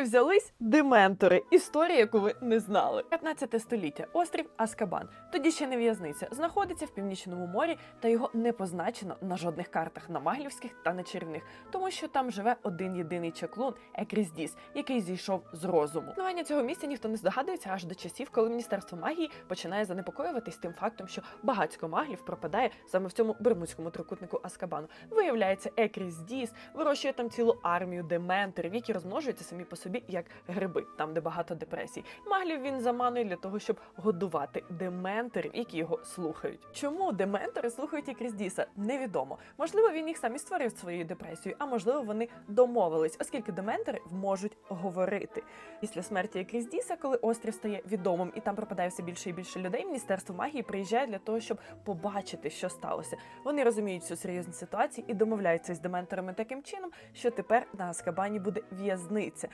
Звідки взялись дементори? Історія, яку ви не знали. 15 століття. Острів Аскабан. Тоді ще не в'язниця. Знаходиться в північному морі, та його не позначено на жодних картах на маглівських та на чарівних, тому що там живе один єдиний чаклун Екріздіс, який зійшов з розуму. Існування цього місця ніхто не здогадується аж до часів, коли міністерство магії починає занепокоюватись тим фактом, що багатько маглів пропадає саме в цьому бермудському трикутнику Аскабану. Виявляється, Екріздіс вирощує там цілу армію дементорів, які розмножуються самі по собі як гриби, там де багато депресій. Маглів він заманує для того, щоб годувати дементорів, які його слухають. Чому дементори слухають Екріздіса? Невідомо. Можливо, він їх сам і створив своєю депресією, а можливо, вони домовились, оскільки дементори можуть говорити. Після смерті Екріздіса, коли острів стає відомим і там пропадає все більше і більше людей, міністерство магії приїжджає для того, щоб побачити, що сталося. Вони розуміють всю серйозність ситуації і домовляються з дементорами таким чином, що тепер на Аскабані буде в'язниця.